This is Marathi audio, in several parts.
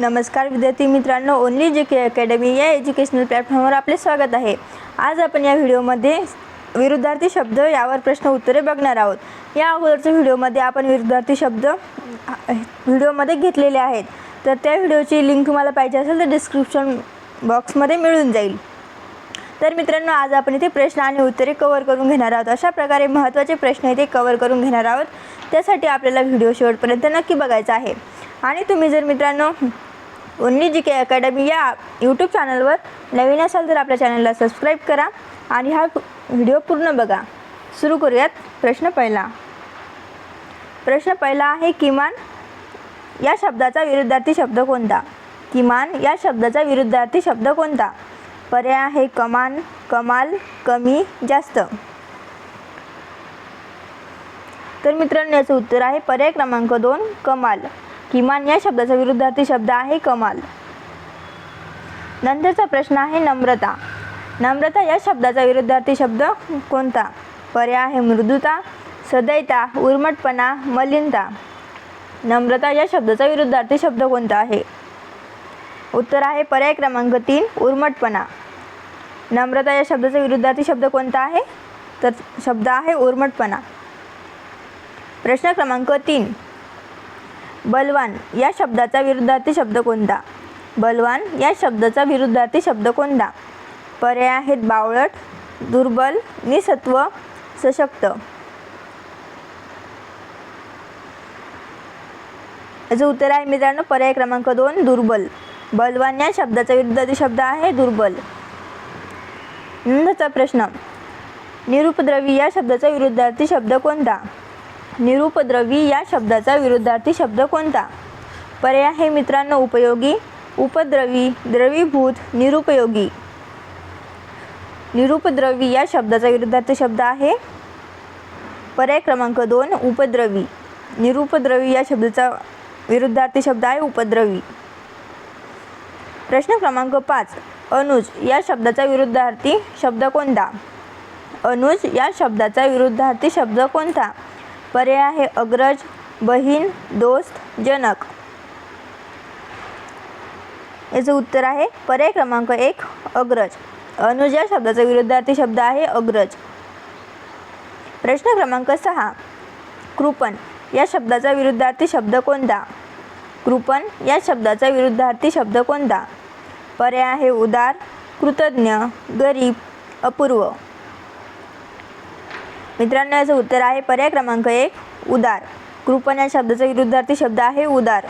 नमस्कार विद्यार्थी मित्रांनो ओनली जे के अकॅडमी या एज्युकेशनल प्लॅटफॉर्मवर आपले स्वागत आहे. आज आपण या व्हिडिओमध्ये विरुद्धार्थी शब्द यावर प्रश्न उत्तरे बघणार आहोत. या अगोदरच्या व्हिडिओमध्ये आपण विरुद्धार्थी शब्द व्हिडिओमध्ये घेतलेले आहेत. तर त्या व्हिडिओची लिंक तुम्हाला पाहिजे असेल तर डिस्क्रिप्शन बॉक्समध्ये मिळून जाईल. तर मित्रांनो आज आपण इथे प्रश्न आणि उत्तरे कवर करून घेणार आहोत. अशा प्रकारे महत्त्वाचे प्रश्न इथे कवर करून घेणार आहोत. त्यासाठी आपल्याला व्हिडिओ शेवटपर्यंत नक्की बघायचा आहे. आणि तुम्ही जर मित्रांनो ओनली जी के अकॅडमी या यूट्यूब चॅनलवर नवीन असाल तर आपल्या चॅनलला सबस्क्राईब करा आणि हा व्हिडिओ पूर्ण बघा. सुरू करूयात प्रश्न पहिला. प्रश्न पहिला आहे किमान या शब्दाचा विरुद्धार्थी शब्द कोणता? किमान या शब्दाचा विरुद्धार्थी शब्द कोणता? पर्याय आहे कमान कमाल कमी जास्त. तर मित्रांनो याचं उत्तर आहे पर्याय क्रमांक दोन कमाल. किमान या शब्दाचा विरुद्धार्थी शब्द आहे कमाल. नंतरचा प्रश्न आहे नम्रता. नम्रता या शब्दाचा विरुद्धार्थी शब्द कोणता? पर्याय आहे मृदुता सदैता उर्मटपणा मलिनता. नम्रता या शब्दाचा विरुद्धार्थी शब्द कोणता आहे? उत्तर आहे पर्याय क्रमांक तीन उर्मटपणा. नम्रता या शब्दाचा विरुद्धार्थी शब्द कोणता आहे? तर शब्द आहे उर्मटपणा. प्रश्न क्रमांक तीन बलवान या शब्दाचा विरुद्धार्थी शब्द कोणता? बलवान या शब्दाचा विरुद्धार्थी शब्द कोणता? पर्याय आहेत बावळट दुर्बल निसत्व सशक्त. याचं उत्तर आहे मित्रांनो पर्याय क्रमांक दोन दुर्बल. बलवान या शब्दाचा विरुद्धार्थी शब्द आहे दुर्बल. नंतरचा प्रश्न. निरुपद्रवी या शब्दाचा विरुद्धार्थी शब्द कोणता? निरुपद्रवी या शब्दाचा विरुद्धार्थी शब्द कोणता? पर्याय आहे मित्रांनो उपयोगी. उपद्रवी द्रवीभूत निरुपयोगी. निरुपद्रवी या शब्दाचा विरुद्धार्थी शब्द आहे. पर्याय क्रमांक दोन उपद्रवी. निरुपद्रवी या शब्दाचा विरुद्धार्थी शब्द आहे उपद्रवी. प्रश्न क्रमांक पाच अनुज या शब्दाचा विरुद्धार्थी शब्द कोणता? अनुज या शब्दाचा विरुद्धार्थी शब्द कोणता? पर्याय आहे अग्रज बहीण दोस्त जनक. याचं उत्तर आहे पर्याय क्रमांक एक अग्रज. अनुज या शब्दाचा विरुद्धार्थी शब्द आहे अग्रज. प्रश्न क्रमांक सहा कृपण या शब्दाचा विरुद्धार्थी शब्द कोणता? कृपण या शब्दाचा विरुद्धार्थी शब्द कोणता? पर्याय आहे उदार कृतज्ञ गरीब अपूर्व. मित्रांनो याचं उत्तर आहे पर्याय क्रमांक एक उदार. कृपण या शब्दाचा विरुद्धार्थी शब्द आहे उदार.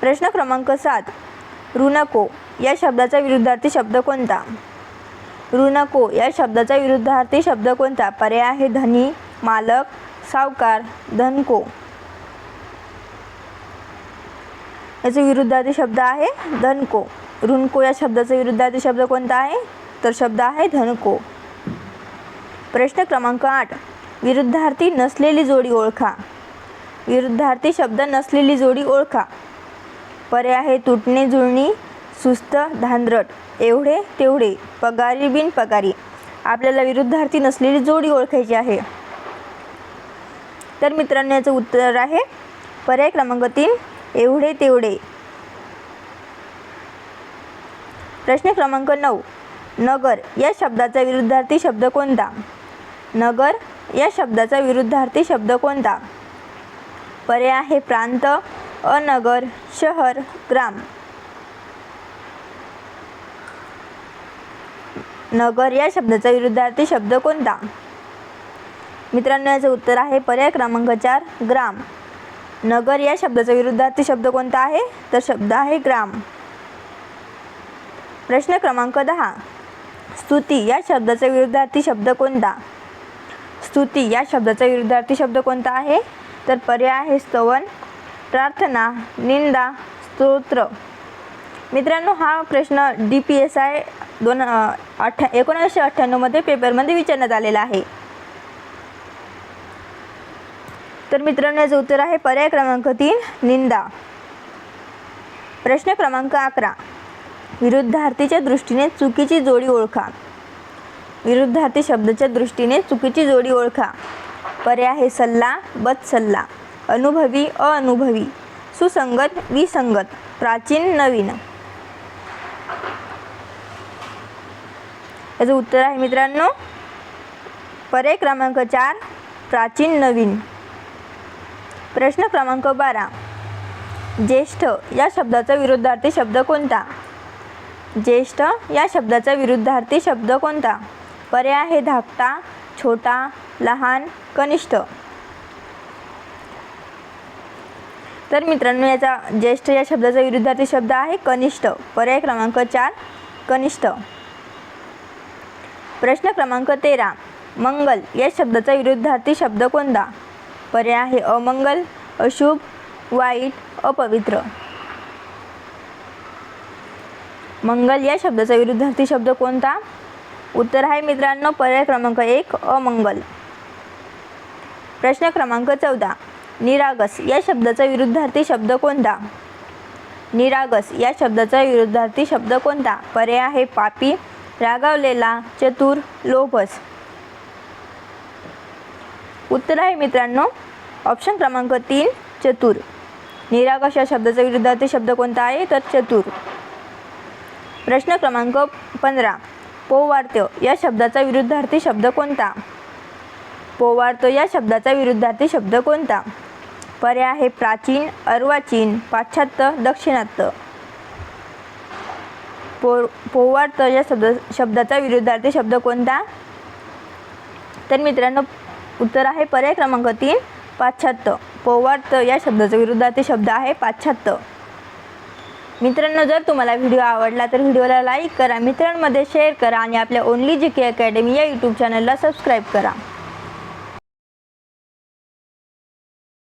प्रश्न क्रमांक सात ऋणको या शब्दाचा विरुद्धार्थी शब्द कोणता? ऋणको या शब्दाचा विरुद्धार्थी शब्द कोणता? पर्याय आहे धनी मालक सावकार धनको. याचे विरुद्धार्थी शब्द आहे धनको. ऋणको या शब्दाचा विरुद्धार्थी शब्द कोणता आहे? तर शब्द आहे धनको. प्रश्न क्रमांक आठ. विरुद्धार्थी नसलेली जोडी ओळखा. विरुद्धार्थी शब्द नसलेली जोडी ओळखा. पर्याय आहे तुटणे जुळणी सुस्त धांदरट. एवढे तेवढे. पगारी बिन पगारी. आपल्याला विरुद्धार्थी नसलेली जोडी ओळखायची आहे. तर मित्रांनो याचं उत्तर आहे पर्याय क्रमांक तीन एवढे तेवढे. प्रश्न क्रमांक नऊ. नगर या शब्दाचा विरुद्धार्थी शब्द कोणता? नगर या शब्दाचा विरुद्धार्थी शब्द कोणता? पर्याय आहे प्रांत अनगर शहर ग्राम. नगर या शब्दाचा विरुद्धार्थी शब्द कोणता? मित्रांनो याचं उत्तर आहे पर्याय क्रमांक चार ग्राम. नगर या शब्दाचा विरुद्धार्थी शब्द कोणता आहे? तर शब्द आहे ग्राम. प्रश्न क्रमांक दहा. स्तुती या शब्दाचा विरुद्धार्थी शब्द कोणता? स्तुती. या शब्दाचा विरुद्धार्थी शब्द कोणता आहे? तर पर्याय आहे स्तवन प्रार्थना निंदा स्तोत्र. मित्रांनो हा प्रश्न डी पी एस आय दोन अठ्ठ्या एकोणीसशे अठ्ठ्याण्णवमध्ये पेपरमध्ये विचारण्यात आलेला आहे. तर मित्रांनो याचं उत्तर आहे पर्याय क्रमांक तीन निंदा. प्रश्न क्रमांक अकरा. विरुद्धार्थीच्या दृष्टीने चुकीची जोडी ओळखा. विरुद्धार्थी शब्दाच्या दृष्टीने चुकीची जोडी ओळखा. पर्याय आहे सल्ला बदसल्ला अनुभवी अनुभवी. सुसंगत विसंगत. प्राचीन नवीन. याचं उत्तर आहे मित्रांनो. पर्याय क्रमांक चार प्राचीन नवीन. प्रश्न क्रमांक बारा. ज्येष्ठ या शब्दाचा विरुद्धार्थी शब्द कोणता? ज्येष्ठ या शब्दाचा विरुद्धार्थी शब्द कोणता? पर्याय आहे धाकटा छोटा लहान कनिष्ठ. तर मित्रांनो याचा ज्येष्ठ या शब्दाचा विरुद्धार्थी शब्द आहे कनिष्ठ. पर्याय क्रमांक चार कनिष्ठ. प्रश्न क्रमांक तेरा मंगल. या शब्दाचा विरुद्धार्थी शब्द कोणता? पर्याय आहे अमंगल अशुभ वाईट अपवित्र. मंगल या शब्दाचा विरुद्धार्थी शब्द कोणता? उत्तर आहे मित्रांनो पर्याय क्रमांक एक अमंगल. प्रश्न क्रमांक चौदा निरागस या शब्दाचा विरुद्धार्थी शब्द कोणता? निरागस या शब्दाचा विरुद्धार्थी शब्द कोणता? पर्याय आहे पापी रागावलेला चतुर लोभस. उत्तर आहे मित्रांनो ऑप्शन क्रमांक तीन चतुर. निरागस या शब्दाचा विरुद्धार्थी शब्द कोणता आहे? तर चतुर. प्रश्न क्रमांक पंधरा पोवार्त्य या शब्दाचा विरुद्धार्थी शब्द कोणता? पोवार्त या शब्दाचा विरुद्धार्थी शब्द कोणता? पर्याय आहे प्राचीन अर्वाचीन पाश्चात्य दक्षिणात्य. पो पोवार्त या शब्द शब्दाचा विरुद्धार्थी शब्द कोणता? तर मित्रांनो उत्तर आहे पर्याय क्रमांक तीन पाश्चात्य. पोवार्त या शब्दाचा विरुद्धार्थी शब्द आहे पाश्चात्य. मित्रांनो जर तुम्हाला व्हिडिओ आवडला तर व्हिडिओला लाईक करा मित्रांमध्ये शेअर करा आणि आपल्या ओनली जी के अकॅडमी या यूट्यूब चॅनलला सबस्क्राईब करा.